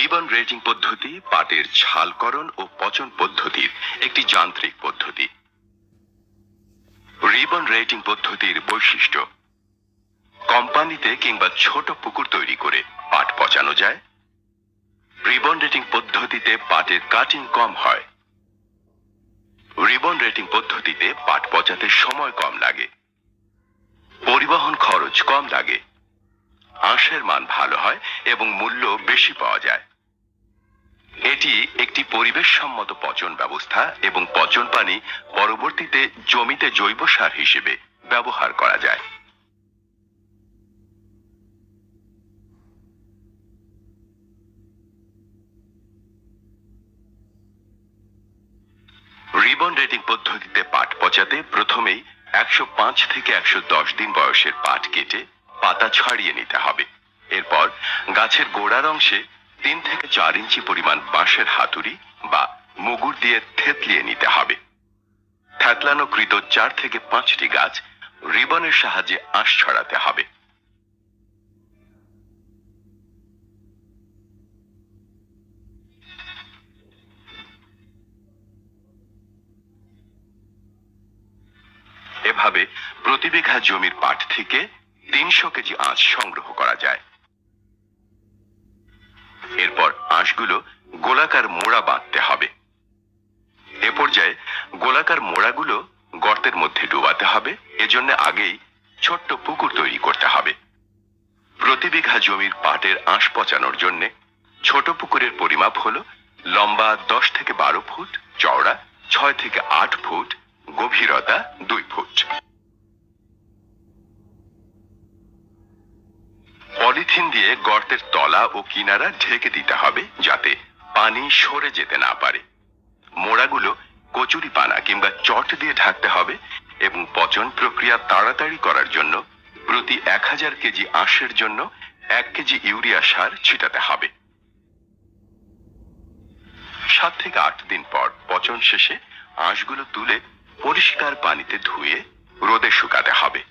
Ribbon rating পদ্ধতি, পাটের ছালকরণ ও পচন পদ্ধতির একটি যান্ত্রিক পদ্ধতি। রিবন রেটিং পদ্ধতির বৈশিষ্ট্য, কোম্পানিতে কিংবা ছোট পুকুর তৈরি করে পাট পচানো যায়। রিবন রেটিং পদ্ধতিতে পাটের কাটিং কম হয়। রিবন রেটিং পদ্ধতিতে পাট পচাতে সময় কম লাগে। পরিবহন খরচ কম লাগে। আঁশের মান ভালো হয় এবং মূল্য বেশি পাওয়া যায়। এটি একটি পরিবেশ সম্মত পচন ব্যবস্থা এবং পচন পানি পরবর্তীতে জমিতে জৈব সার হিসেবে ব্যবহার করা যায়। রিবন রেটিং পদ্ধতিতে পাট পচাতে প্রথমেই একশো পাঁচ থেকে একশো দশ দিন বয়সের পাট কেটে পাতা ছাড়িয়ে নিতে হবে। এরপর গাছের গোড়ার অংশে তিন থেকে চার ইঞ্চি পরিমাণ বাঁশের হাতুড়ি বা মুগুর দিয়ে থেতলিয়ে নিতে হবে। থেতলানো কৃত চার থেকে পাঁচটি গাছ রিবনের সাহায্যে আঁশ ছড়াতে হবে। এভাবে প্রতি বিঘা জমির পাট থেকে তিনশো কেজি আঁশ সংগ্রহ করা যায়। এরপর আঁশগুলো গোলাকার মোড়া বাঁধতে হবে। এ পর্যায়ে গোলাকার মোড়াগুলো গর্তের মধ্যে ডুবাতে হবে। এজন্য আগেই ছোট্ট পুকুর তৈরি করতে হবে। প্রতি বিঘা জমির পাটের আঁশ পচানোর জন্য ছোট পুকুরের পরিমাপ হলো লম্বা দশ থেকে বারো ফুট, চওড়া ছয় থেকে আট ফুট, গভীরতা দুই ফুট। পলিথিন দিয়ে গর্তের তলা ও কিনারা ঢেকে দিতে হবে যাতে পানি সরে যেতে না পারে। মোড়াগুলো কচুরি পানা কিংবা চট দিয়ে ঢাকতে হবে এবং পচন প্রক্রিয়া তাড়াতাড়ি করার জন্য প্রতি এক হাজার কেজি আঁশের জন্য এক কেজি ইউরিয়া সার ছিটাতে হবে। সাত থেকে আট দিন পর পচন শেষে আঁশগুলো তুলে পরিষ্কার পানিতে ধুয়ে রোদে শুকাতে হবে।